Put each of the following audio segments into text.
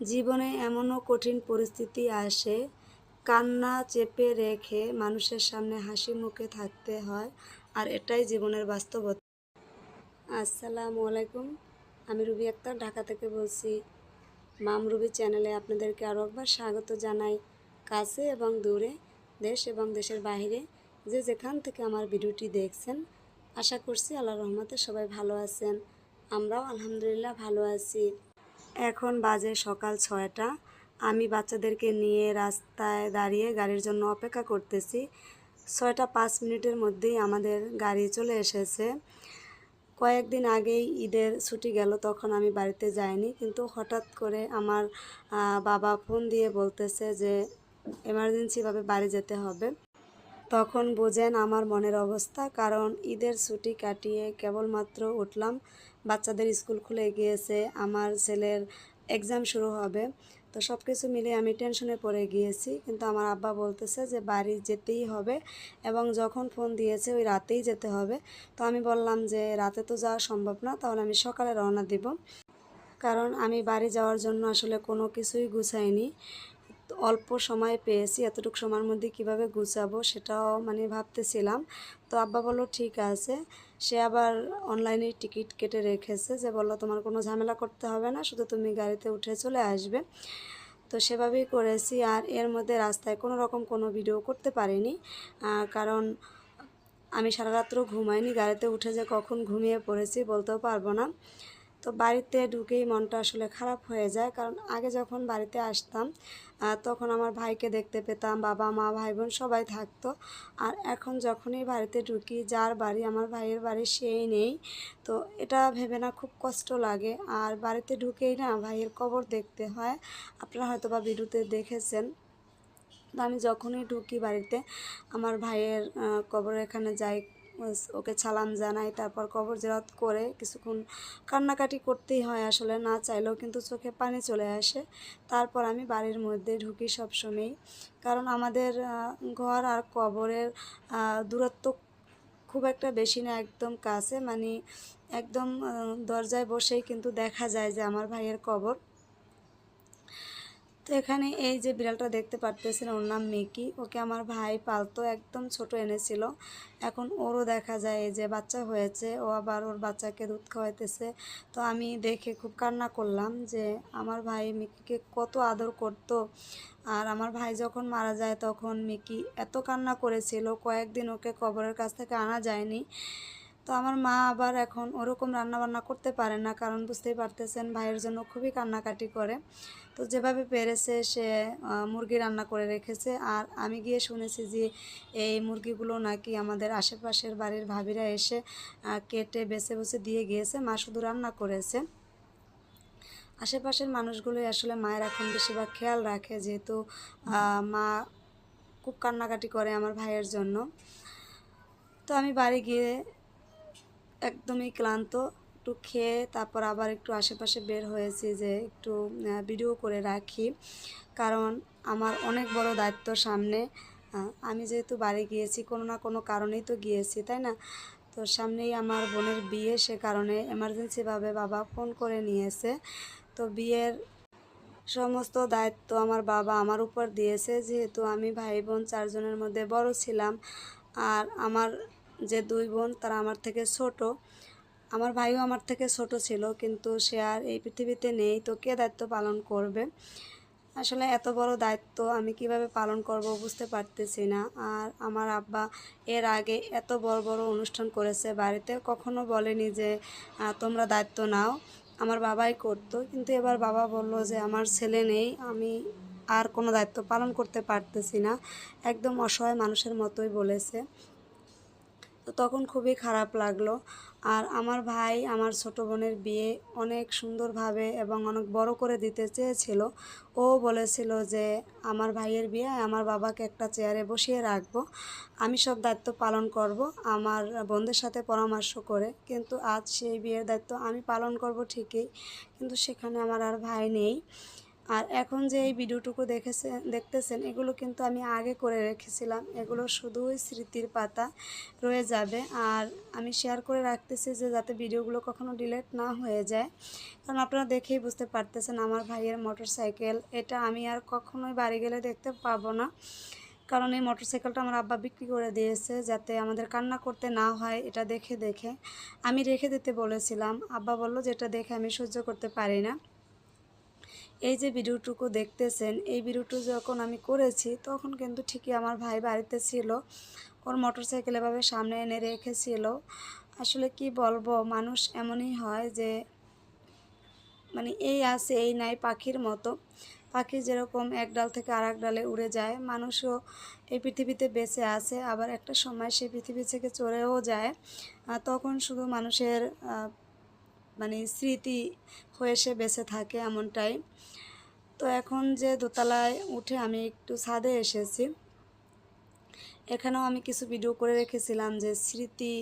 জীবনে এমনও কঠিন পরিস্থিতি আসে, কান্না চেপে রেখে মানুষের সামনে হাসি মুখে থাকতে হয়, আর এটাই জীবনের বাস্তবতা। আসসালামু আলাইকুম, আমি রুবি আক্তার, ঢাকা থেকে বলছি। মাম রুবি চ্যানেলে আপনাদেরকে আরও একবার স্বাগত জানাই। কাছে এবং দূরে, দেশ এবং দেশের বাইরে যে যেখান থেকে আমার ভিডিওটি দেখছেন, আশা করছি আল্লাহ রহমতে সবাই ভালো আছেন। আমরাও আলহামদুলিল্লাহ ভালো আছি। এখন বাজে সকাল ছয়টা। আমি বাচ্চাদেরকে নিয়ে রাস্তায় দাঁড়িয়ে গাড়ির জন্য অপেক্ষা করতেছি। ছয়টা পাঁচ মিনিটের মধ্যেই আমাদের গাড়ি চলে এসেছে। কয়েকদিন আগেই ঈদের ছুটি গেল, তখন আমি বাড়িতে যাইনি। কিন্তু হঠাৎ করে আমার বাবা ফোন দিয়ে বলতেছে যে, এমার্জেন্সিভাবে বাড়ি যেতে হবে। তখন বোঝেন আমার মনের অবস্থা, কারণ ঈদের ছুটি কাটিয়ে কেবলমাত্র উঠলাম, বাচ্চাদের স্কুল খুলে গিয়েছে, আমার ছেলের এক্সাম শুরু হবে। তো সব কিছু মিলে আমি টেনশনে পড়ে গিয়েছি, কিন্তু আমার আব্বা বলতেছে যে বাড়ি যেতেই হবে এবং যখন ফোন দিয়েছে ওই রাতেই যেতে হবে। তো আমি বললাম যে রাতে তো যাওয়া সম্ভব না, তাহলে আমি সকালে রওনা দিব। কারণ আমি বাড়ি যাওয়ার জন্য আসলে কোনো কিছুই গুছাইনি। অল্প সময় পেয়েছি, এতটুকু সময়ের মধ্যে কীভাবে গুছাবো সেটাও মানে ভাবতেছিলাম। তো আব্বা বলল, ঠিক আছে। সে আবার অনলাইনে টিকিট কেটে রেখেছে যে, বলল, তোমার কোনো ঝামেলা করতে হবে না, শুধু তুমি গাড়িতে উঠে চলে আসবে। তো সেভাবেই করেছি আর এর মধ্যে রাস্তায় কোনো রকম কোনো ভিডিও করতে পারিনি। কারণ আমি সারা রাত্র ঘুমাইনি, গাড়িতে উঠে যে কখন ঘুমিয়ে পড়েছি বলতেও পারব না। তো বাড়িতে ঢুকেই মনটা আসলে খারাপ হয়ে যায়। কারণ আগে যখন বাড়িতে আসতাম তখন আমার ভাইকে দেখতে পেতাম, বাবা, মা ভাই বোন সবাই থাকতো। আর এখন যখনই বাড়িতে ঢুকি, যার বাড়ি, আমার ভাইয়ের বাড়ি সেই নেই। তো এটা ভেবে না খুব কষ্ট লাগে। আর বাড়িতে ঢুকেই না ভাইয়ের কবর দেখতে হয়। আপনারা হয়তো বা ভিডিওতে দেখেছেন। তো আমি যখনই ঢুকি বাড়িতে, আমার ভাইয়ের কবর এখানে যাই ওকে সালাম জানাই, তারপর কবর জেরাত করে কিছুক্ষণ কান্নাকাটি করতেই হয় আসলে, না চাইলেও কিন্তু চোখে পানি চলে আসে। তারপর আমি বাড়ির মধ্যে ঢুকি সবসময়ই। কারণ আমাদের ঘর আর কবরের দূরত্ব খুব একটা বেশি না, একদম কাছে। মানে একদম দরজায় বসেই কিন্তু দেখা যায় যে আমার ভাইয়ের কবর। তো এখানে এই যে বিড়ালটা দেখতে পারতেছেন, ওর নাম মিকি। ওকে আমার ভাই পালতো, একদম ছোট এনেছিল। এখন ওরও দেখা যায় এই যে বাচ্চা হয়েছে, ও আবার ওর বাচ্চাকে দুধ খাওয়াইতেছে। তো আমি দেখে খুব কান্না করলাম যে আমার ভাই মিকিকে কত আদর করত। আর আমার ভাই যখন মারা যায় তখন মিকি এত কান্না করেছিল, কয়েকদিন ওকে কবরের কাছ থেকে আনা যায়নি। তো আমার মা আবার এখন ওরকম রান্না বান্না করতে পারে না, কারণ বুঝতেই পারতেছেন ভাইয়ের জন্য খুবই কান্নাকাটি করে। তো যেভাবে পেরেছে সে মুরগি রান্না করে রেখেছে। আর আমি গিয়ে শুনেছি যে এই মুরগিগুলো নাকি আমাদের আশেপাশের বাড়ির ভাবিরা এসে কেটে, বেছে বেছে দিয়ে গিয়েছে। মা শুধু রান্না করেছে। আশেপাশের মানুষগুলোই আসলে মায়ের এখন বেশিরভাগ খেয়াল রাখে যেহেতু মা খুব কান্নাকাটি করে আমার ভাইয়ের জন্য। তো আমি বাড়ি গিয়ে একদমই ক্লান্ত, একটু খেয়ে তারপর আবার একটু আশেপাশে বের হয়েছি যে একটু ভিডিও করে রাখি। কারণ আমার অনেক বড় দায়িত্ব সামনে। আমি যেহেতু বাড়ি গিয়েছি, কোনো না কোনো কারণেই তো গিয়েছি, তাই না? তো সামনেই আমার বোনের বিয়ে, সে কারণে এমার্জেন্সিভাবে বাবা ফোন করে নিয়েছে। তো বিয়ের সমস্ত দায়িত্ব আমার বাবা আমার উপর দিয়েছে। যেহেতু আমি ভাই বোন চারজনের মধ্যে বড় ছিলাম, আর আমার যে দুই বোন তারা আমার থেকে ছোট। আমার ভাইও আমার থেকে ছোট ছিল, কিন্তু সে আর এই পৃথিবীতে নেই, তো কে দায়িত্ব পালন করবে? আসলে এত বড় দায়িত্ব আমি কীভাবে পালন করব বুঝতে পারতেছি না। আর আমার আব্বা এর আগে এত বড় বড় অনুষ্ঠান করেছে বাড়িতে, কখনো বলেনি যে তোমরা দায়িত্ব নাও। আমার বাবাই করতো, কিন্তু এবার বাবা বলল যে, আমার ছেলে নেই, আমি আর কোনো দায়িত্ব পালন করতে পারতেছি না। একদম অসহায় মানুষের মতোই বলেছে। তো তখন খুবই খারাপ লাগল। আর আমার ভাই, আমার ছোট বোনের বিয়ে অনেক সুন্দরভাবে এবং অনেক বড় করে দিতে চেয়েছিল। ও বলেছিল যে, আমার ভাইয়ের বিয়ে, আমার বাবাকে একটা চেয়ারে বসিয়ে রাখব। আমি সব দায়িত্ব পালন করব, আমার বোনদের সাথে পরামর্শ করে। কিন্তু আজ সেই বিয়ের দায়িত্ব আমি পালন করব ঠিকই, কিন্তু সেখানে আমার আর ভাই নেই। আর এখন যে এই ভিডিওটুকু দেখেছেন দেখতেছেন, এগুলো কিন্তু আমি আগে করে রেখেছিলাম। এগুলো শুধুই স্মৃতির পাতা রয়ে যাবে। আর আমি শেয়ার করে রাখতেছি যে যাতে ভিডিওগুলো কখনো ডিলেট না হয়ে যায়। কারণ আপনারা দেখেই বুঝতে পারতেছেন আমার ভাইয়ের মোটর সাইকেল এটা আমি আর কখনোই বাড়ি গেলে দেখতে পাবো না। কারণ এই মোটরসাইকেলটা আমার আব্বা বিক্রি করে দিয়েছে যাতে আমাদের কান্না করতে না হয়, এটা দেখে দেখে। আমি রেখে দিতে বলেছিলাম। আব্বা বলল যেটা দেখে আমি সহ্য করতে পারি না। এই যে ভিডিওটুকু দেখতেছেন, এই ভিডিওটু যখন আমি করেছি, তখন কিন্তু ঠিকই আমার ভাই বাড়িতে ছিল। ওর মোটরসাইকেল এভাবে সামনে এনে রেখেছিল। আসলে কি বলব, মানুষ এমনই হয় যে মানে এই আছে, এই নাই পাখির মতো। পাখি যেরকম এক ডাল থেকে আর এক ডালে উড়ে যায়, মানুষও এই পৃথিবীতে বেঁচে আছে। আবার একটা সময় সেই পৃথিবী থেকে চলেও যায়। তখন শুধু মানুষের মানে স্মৃতি হয়ে সে বেঁচে থাকে এমনটাই। তো এখন যে দোতলায় উঠে আমি একটু ছাদে এসেছি। এখানেও আমি কিছু ভিডিও করে রেখেছিলাম যে স্মৃতি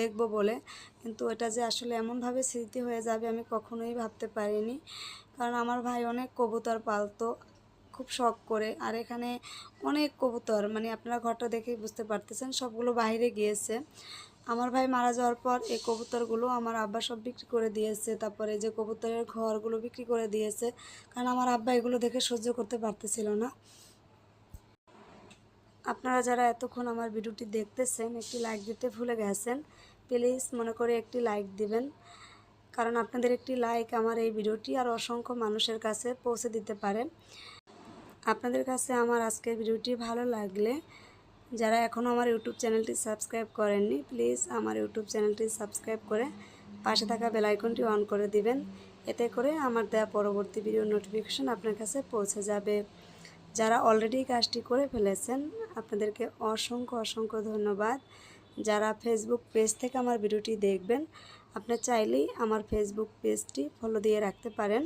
দেখব বলে। কিন্তু এটা যে আসলে এমনভাবে স্মৃতি হয়ে যাবে আমি কখনোই ভাবতে পারিনি। কারণ আমার ভাই অনেক কবুতর পালতো, খুব শখ করে। আর এখানে অনেক কবুতর মানে আপনারা ঘরটা দেখেই বুঝতে পারতেছেন, সবগুলো বাইরে গিয়েছে। আমার ভাই মারা যাওয়ার পর এই কবুতরগুলো আমার আব্বা সব বিক্রি করে দিয়েছে। তারপরে যে কবুতরের ঘরগুলো বিক্রি করে দিয়েছে, কারণ আমার আব্বা এগুলো দেখে সহ্য করতে পারতেছিল না। আপনারা যারা এতক্ষণ আমার ভিডিওটি দেখতেছেন, একটি লাইক দিতে ভুলে গেছেন প্লিজ মনে করে একটি লাইক দিবেন। কারণ আপনাদের একটি লাইক আমার এই ভিডিওটি আর অসংখ্য মানুষের কাছে পৌঁছে দিতে পারে। আপনাদের কাছে আমার আজকের ভিডিওটি ভালো লাগলে যারা এখনও আমার ইউটিউব চ্যানেলটি সাবস্ক্রাইব করেননি, প্লিজ আমার ইউটিউব চ্যানেলটি সাবস্ক্রাইব করে পাশে থাকা বেল আইকনটি অন করে দিবেন। এতে করে আমার দেওয়া পরবর্তী ভিডিও নোটিফিকেশন আপনার কাছে পৌঁছে যাবে। যারা অলরেডি কাজটি করে ফেলেছেন, আপনাদেরকে অসংখ্য অসংখ্য ধন্যবাদ। যারা ফেসবুক পেজ থেকে আমার ভিডিওটি দেখবেন, আপনি চাইলেই আমার ফেসবুক পেজটি ফলো দিয়ে রাখতে পারেন।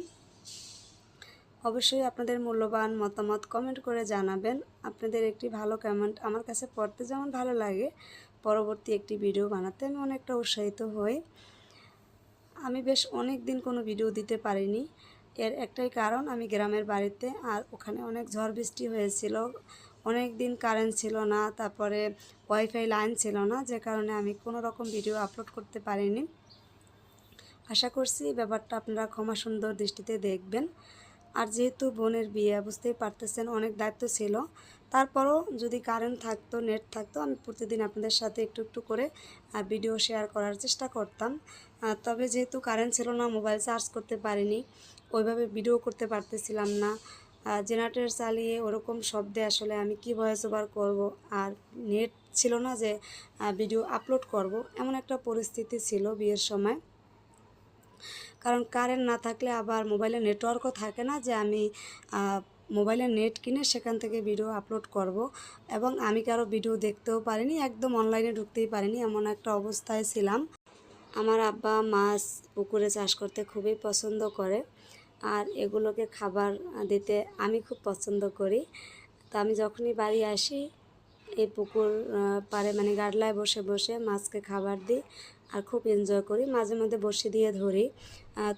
অবশ্যই আপনাদের মূল্যবান মতামত কমেন্ট করে জানাবেন। আপনাদের একটি ভালো কমেন্ট আমার কাছে পড়তে যেমন ভালো লাগে, পরবর্তী একটি ভিডিও বানাতে আমি অনেকটা উৎসাহিত হই। আমি বেশ অনেক দিন কোনো ভিডিও দিতে পারিনি। এর একটাই কারণ, আমি গ্রামের বাড়িতে আর ওখানে অনেক ঝড় বৃষ্টি হয়েছিল। অনেক দিন কারেন্ট ছিল না, তারপরে ওয়াইফাই লাইন ছিল না, যে কারণে আমি কোনো রকম ভিডিও আপলোড করতে পারিনি। আশা করছি ব্যাপারটা আপনারা ক্ষমা সুন্দর দৃষ্টিতে দেখবেন। আর যেহেতু বোনের বিয়ে, বুঝতেই পারতেছেন, অনেক দায়িত্ব ছিল। তারপরও যদি কারেন্ট থাকতো নেট থাকতো, আমি প্রতিদিন আপনাদের সাথে একটু একটু করে ভিডিও শেয়ার করার চেষ্টা করতাম। তবে যেহেতু কারেন্ট ছিল না মোবাইল চার্জ করতে পারিনি, ওইভাবে ভিডিও করতে পারতেছিলাম না। জেনারেটর চালিয়ে ওরকম শব্দে আসলে আমি কি ভয়েস ওভার করব? আর নেট ছিল না যে ভিডিও আপলোড করব, এমন একটা পরিস্থিতি ছিল বিয়ের সময়। কারণ কারেন্ট না থাকলে আবার মোবাইলে নেটওয়ার্কও থাকে না যে আমি মোবাইলে নেট কিনে সেখান থেকে ভিডিও আপলোড করব। এবং আমি কারও ভিডিও দেখতেও পারিনি, একদম অনলাইনে ঢুকতেই পারিনি, এমন একটা অবস্থায় ছিলাম। আমার আব্বা মাছ পুকুরে চাষ করতে খুবই পছন্দ করে। আর এগুলোকে খাবার দিতে আমি খুব পছন্দ করি। তো আমি যখনই বাড়ি আসি, এই পুকুর পারে মানে গাডলায় বসে বসে মাছকে খাবার দিই। আর খুব এনজয় করি। মাঝে মধ্যে বসে দিয়ে ধরি।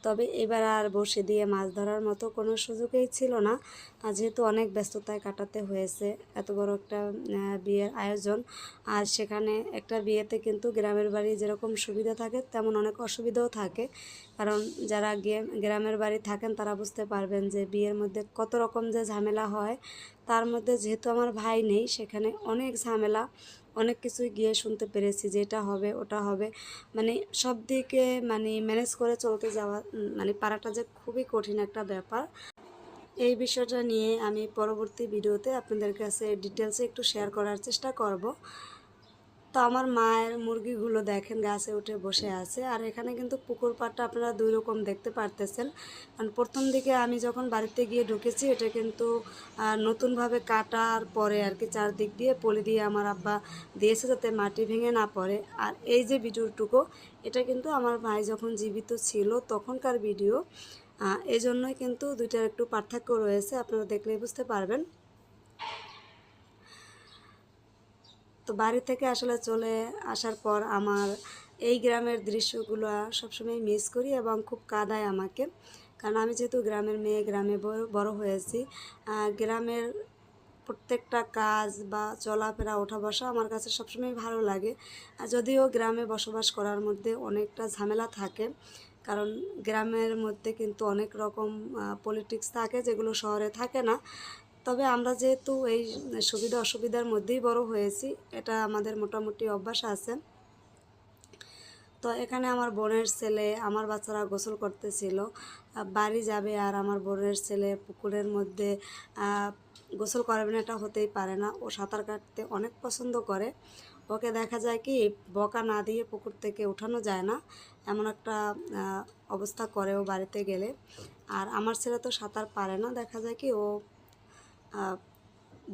তবে এবার আর বসে দিয়ে মাছ ধরার মতো কোনো সুযোগই ছিল না। যেহেতু অনেক ব্যস্ততায় কাটাতে হয়েছে, এত বড় একটা বিয়ের আয়োজন, আর সেখানে একটা বিয়েতে কিন্তু গ্রামের বাড়ি যেরকম সুবিধা থাকে, তেমন অনেক অসুবিধাও থাকে। কারণ যারা গ্রামের বাড়ি থাকেন, তারা বুঝতে পারবেন যে বিয়ের মধ্যে কত রকম যে ঝামেলা হয়। তার মধ্যে যেহেতু আমার ভাই নেই, সেখানে অনেক ঝামেলা অনেক কিছুই গিয়ে শুনতে পেরেছি যে এটা হবে, ওটা হবে। মানে সব দিকে মানে ম্যানেজ করে চলতে যাওয়া মানে পারাটা যে খুবই কঠিন একটা ব্যাপার। এই বিষয়টা নিয়ে আমি পরবর্তী ভিডিওতে আপনাদের কাছে ডিটেলসে একটু শেয়ার করার চেষ্টা করব। তো আমার মায়ের মুরগিগুলো দেখেন, গাছে উঠে বসে আছে। আর এখানে কিন্তু পুকুর পাড়টা আপনারা দুই রকম দেখতে পারতেছেন। কারণ প্রথম দিকে আমি যখন বাড়িতে গিয়ে ঢুকেছি, এটা কিন্তু নতুনভাবে কাটার পরে আর কি চারদিক দিয়ে পলি দিয়ে আমার আব্বা দিয়েছে যাতে মাটি ভেঙে না পড়ে। আর এই যে ভিডিওটুকু, এটা কিন্তু আমার ভাই যখন জীবিত ছিল তখনকার ভিডিও। এই জন্যই কিন্তু দুইটার একটু পার্থক্য রয়েছে, আপনারা দেখলেই বুঝতে পারবেন। তো বাড়ি থেকে আসলে চলে আসার পর আমার এই গ্রামের দৃশ্যগুলো সবসময় মিস করি এবং খুব কাঁদায় আমাকে। কারণ আমি যেহেতু গ্রামের মেয়ে, গ্রামে বড়- হয়েছি গ্রামের প্রত্যেকটা কাজ বা চলাফেরা ওঠা বসা আমার কাছে সবসময় ভালো লাগে। যদিও গ্রামে বসবাস করার মধ্যে অনেকটা ঝামেলা থাকে, কারণ গ্রামের মধ্যে কিন্তু অনেক রকম পলিটিক্স থাকে যেগুলো শহরে থাকে না। তবে আমরা যেহেতু এই সুবিধা অসুবিধার মধ্যেই বড় হয়েছি, এটা আমাদের মোটামুটি অভ্যাস আছে। তো এখানে আমার বোনের ছেলে, আমার বাচ্চারা গোসল করতেছিল বাড়ি যাবে আর আমার বোনের ছেলে পুকুরের মধ্যে গোসল করবে না, এটা হতেই পারে না। ও সাঁতার কাটতে অনেক পছন্দ করে। ওকে দেখা যায় কি, বকা না দিয়ে পুকুর থেকে উঠানো যায় না, এমন একটা অবস্থা করে ও বাড়িতে গেলে। আর আমার ছেলে তো সাঁতার পারে না, দেখা যায় কি ও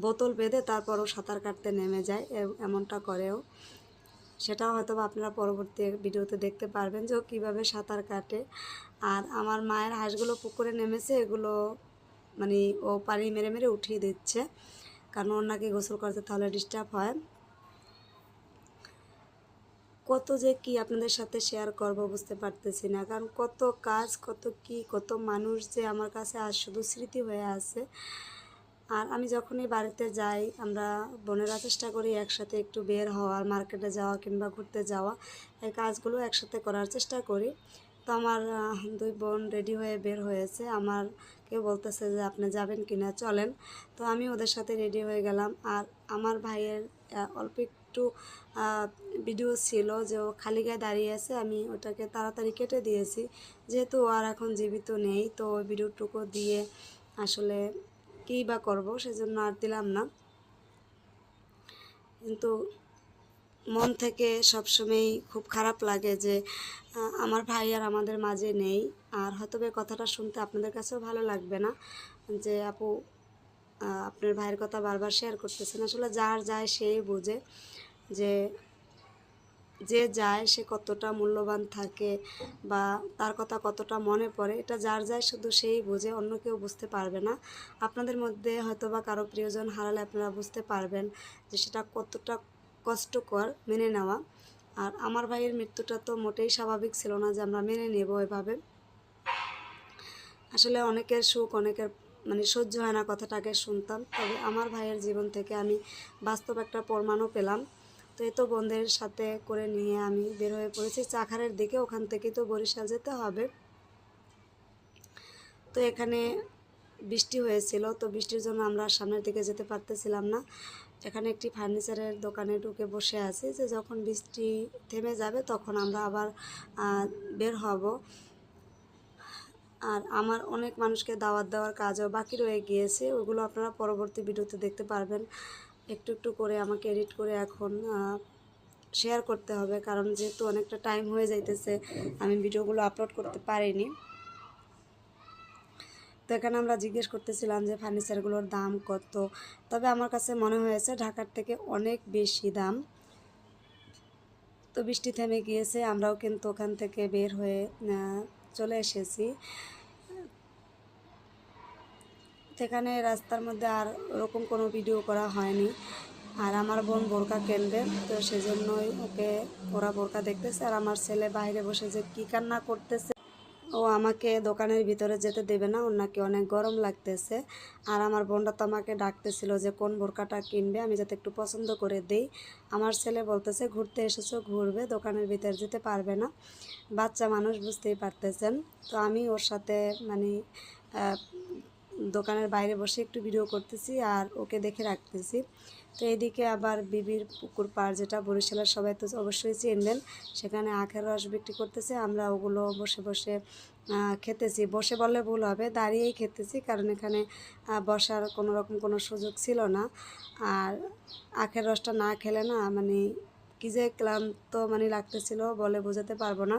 বোতল বেঁধে তারপরও সাঁতার কাটতে নেমে যায় এমনটা করেও। সেটাও হয়তো আপনারা পরবর্তী ভিডিওতে দেখতে পারবেন যে ও কীভাবে সাঁতার কাটে। আর আমার মায়ের হাঁসগুলো পুকুরে নেমেছে, এগুলো মানে ও পানি মেরে মেরে উঠিয়ে দিচ্ছে, কারণ ওর নাকি গোসল করতে তাহলে ডিস্টার্ব হয়। কত যে কি আপনাদের সাথে শেয়ার করব বুঝতে পারতেছি না, কারণ কত কাজ, কত কি, কত মানুষ যে আমার কাছে আজ শুধু স্মৃতি হয়ে আছে। আর আমি যখনই বাড়িতে যাই, আমরা বোনেরা চেষ্টা করি একসাথে একটু বের হওয়ার, মার্কেটে যাওয়া কিংবা ঘুরতে যাওয়া, এই কাজগুলো একসাথে করার চেষ্টা করি। তো আমার দুই বোন রেডি হয়ে বের হয়েছে। আমার কেউ বলতেছে যে, আপনি যাবেন কিনা? চলেন। তো আমি ওদের সাথে রেডি হয়ে গেলাম। আর আমার ভাইয়ের অল্প একটু ভিডিও ছিল যে, ও খালি গায়ে দাঁড়িয়ে আছে, আমি ওটাকে তাড়াতাড়ি কেটে দিয়েছি। যেহেতু ও আর এখন জীবিত নেই, তো ওই ভিডিওটুকু দিয়ে আসলে কী বা করব সেজন্য আর দিলাম না। কিন্তু মন থেকে সবসময় খুব খারাপ লাগে যে আমার ভাই আর আমাদের মাঝে নেই। আর হয়তো কথাটা শুনতে আপনাদের কাছেও ভালো লাগবে না যে, আপু আপনার ভাইয়ের কথা বারবার শেয়ার করতেছেন। আসলে যার যায় সেই বোঝে যে যে যায় সে কতটা মূল্যবান থাকে বা তার কথা কতটা মনে পড়ে, এটা যার যায় শুধু সেই বোঝে, অন্য কেউ বুঝতে পারবে না। আপনাদের মধ্যে হয়তো বা কারও প্রিয়জন হারালে আপনারা বুঝতে পারবেন যে সেটা কতটা কষ্টকর মেনে নেওয়া। আর আমার ভাইয়ের মৃত্যুটা তো মোটেই স্বাভাবিক ছিল না যে আমরা মেনে নেব এভাবে। আসলে অনেকের সুখ, অনেকের মানে সহ্য হয় না কথাটাকে শুনতাম। তবে আমার ভাইয়ের জীবন থেকে আমি বাস্তব একটা প্রমাণও পেলাম। তো এই তো বন্ধের সাথে করে নিয়ে আমি বের হয়ে পড়েছি। চাখারের দিকে ওখান থেকে তো বরিশাল যেতে হবে। তো এখানে বৃষ্টি হয়েছিল, তো বৃষ্টির জন্য আমরা সামনের দিকে যেতে পারতেছিলাম না। এখানে একটি ফার্নিচারের দোকানে ঢুকে বসে আছি যে যখন বৃষ্টি থেমে যাবে তখন আমরা আবার বের হব। আর আমার অনেক মানুষকে দাওয়াত দেওয়ার কাজও বাকি রয়ে গিয়েছে, ওগুলো আপনারা পরবর্তী ভিডিওতে দেখতে পারবেন। একটু একটু করে আমাকে এডিট করে এখন শেয়ার করতে হবে। কারণ যেহেতু অনেকটা টাইম হয়ে যাইতেছে, আমি ভিডিওগুলো আপলোড করতে পারিনি। তো এখানে আমরা জিজ্ঞেস করতেছিলাম যে ফার্নিচারগুলোর দাম কত? তবে আমার কাছে মনে হয়েছে ঢাকার থেকে অনেক বেশি দাম। তো বৃষ্টি থেমে গিয়েছে, আমরাও কিন্তু ওখান থেকে বের হয়ে চলে এসেছি। সেখানে রাস্তার মধ্যে আর ওরকম কোনো ভিডিও করা হয়নি। আর আমার বোন বোরকা কিনবে, তো সেজন্যই ওকে, ওরা বোরকা দেখতেছে আর আমার ছেলে বাইরে বসে যে কী কান্না করতেছে। ও আমাকে দোকানের ভিতরে যেতে দেবে না, ওর নাকি অনেক গরম লাগতেছে। আর আমার বোনটা তো আমাকে ডাকতেছিল যে কোন বোরকাটা কিনবে, আমি যাতে একটু পছন্দ করে দিই। আমার ছেলে বলতেছে, ঘুরতে এসেছ, ঘুরবে, দোকানের ভিতরে যেতে পারবে না। বাচ্চা মানুষ বুঝতেই পারতেছেন। তো আমি ওর সাথে মানে দোকানের বাইরে বসে একটু ভিডিও করতেছি আর ওকে দেখে রাখতেছি। তো এইদিকে আবার বিবির পুকুর পাড় যেটা, বরিশালের সবাই তো অবশ্যই চিনবেন। সেখানে আখের রস বিক্রি করতেছে, আমরা ওগুলো বসে বসে খেতেছি। বসে বললে ভুল হবে, দাঁড়িয়েই খেতেছি, কারণ এখানে বসার কোনো রকম কোনো সুযোগ ছিল না। আর আখের রসটা না খেলে না মানে কী যে ক্লান্ত মানে লাগতেছিল বলে বোঝাতে পারব না।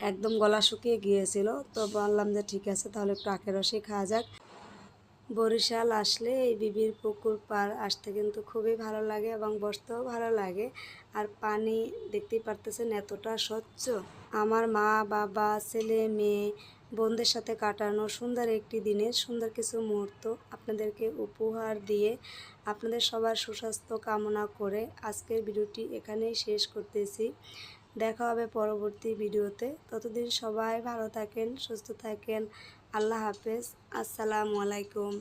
একদম গলা শুকিয়ে গিয়েছিল। তো বললাম যে ঠিক আছে, তাহলে একটু আখের খাওয়া যাক। বরিশাল আসলে এই বিবির পুকুর পার আসতে কিন্তু খুবই ভালো লাগে এবং বসতেও ভালো লাগে। আর পানি দেখতেই পারতেছেন এতটা স্বচ্ছ। আমার মা, বাবা, ছেলে, মেয়ে, বোনদের সাথে কাটানো সুন্দর একটি দিনের সুন্দর কিছু মুহূর্ত আপনাদেরকে উপহার দিয়ে আপনাদের সবার সুস্বাস্থ্য কামনা করে আজকের ভিডিওটি এখানেই শেষ করতেছি। দেখা হবে পরবর্তী ভিডিওতে। ততদিন সবাই ভালো থাকেন সুস্থ থাকেন। আল্লাহ হাফেজ। আসসালামু আলাইকুম।